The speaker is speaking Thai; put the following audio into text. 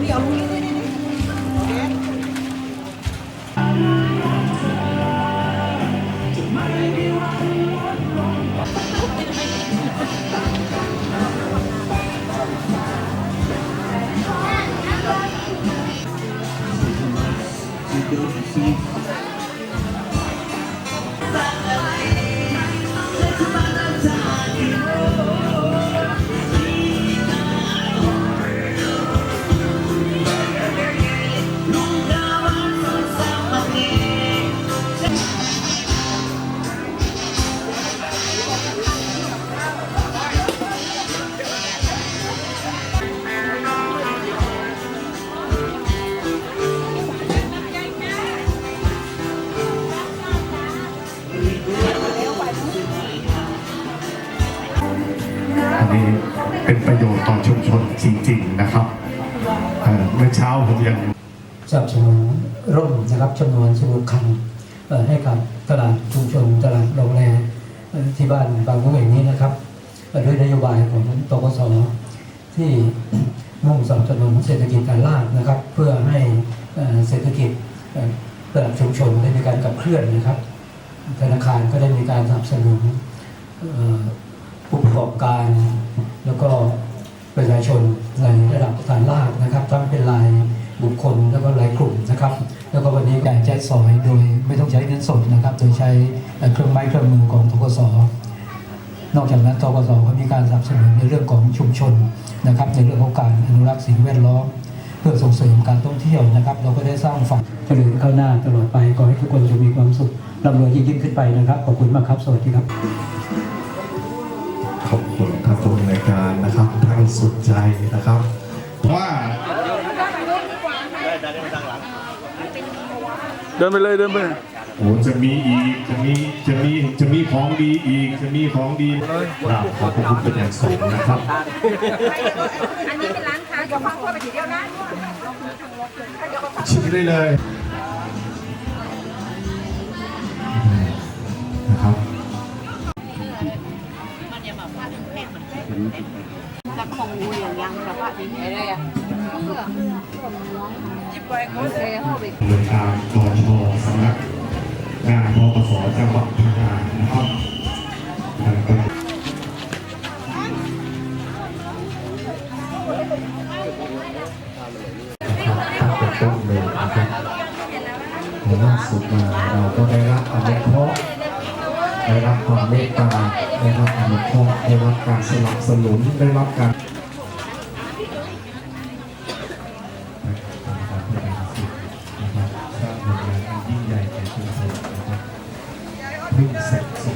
นี่เนี้เป็นประโยชน์ต่อชุมชนจริงๆนะครับเมื่อเช้าผมยังสนับสนุนร่มนะครับจำนวน16คันให้กับตลาดชุมชนตลาดโรงแรมที่บ้านบางกุ้งแห่งนี้นะครับด้วยนโยบายของตกสที่มุ่งสนับสนุนเศรษฐกิจฐานรากนะครับ เพื่อให้เศรษฐกิจตลาดชุมชนได้มีการขับเคลื่อนนะครับ ธนาคารก็ได้มีการสนับสนุนเอ่อผู้ประกอบการ ซอยโดยไม่ต้องใช้เงินสดนะครับ โดยใช้เครื่องไม้เครื่องมือของทกสนอกจากนั้นทกสก็มีการสนับสนุนในเรื่องของชุมชนนะครับ ในเรื่องของการอนุรักษ์สิ่งแวดล้อมเพื่อส่งเสริมการท่องเที่ยวนะครับ เราก็ได้สร้างฝันเจริญก้าวหน้าตลอดไปขอให้ทุกคนจะมีความสุขร่ำรวยยิ่งขึ้นไปนะครับขอบคุณมากครับสวัสดีครับ ขอบคุณท่านผู้ในการนะครับท่านสุดใจนะครับว่า เดินไปเลยเดินไปโอ้จะมีอีกจะมีจะมีจะมีของดีอีกจะมีของดีครับขอบคุณเป็นอย่างสูงนะครับ อันนี้เป็นร้านค้าเดี๋ยวฟังพ่อไปทีเดียวนะชิมได้เลยนะครับจะคงงูอย่างยังแต่ว่าทีนี้อะไรอะเพื่อจิบไปเขาเลยเข้าไปโดยการกชสำนัก งานพปสจังหวัดพังงานะครับแล้วก็ตั้งแต่ต้นเลยนะครับในล่าสุดมาเราก็ได้รับอนุเคราะห์ได้รับความเมตตาได้รับอนุเคราะห์ได้รับการสนับสนุนได้รับการ นะ